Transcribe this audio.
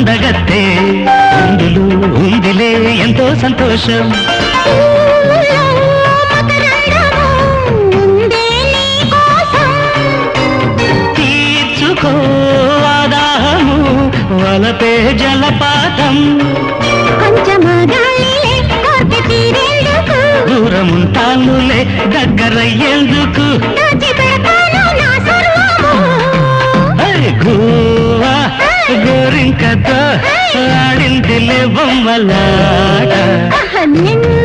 పండగత్తే అందులో ఉందిలే ఎంతో సంతోషం. తీర్చుకో ఆదాహము వలపే జలపాతం. దూరముంటానులే దగ్గరయ్యేందుకు. దాచిపెడతాను ఆడిందిలే బొమ్మలాట. నిన్న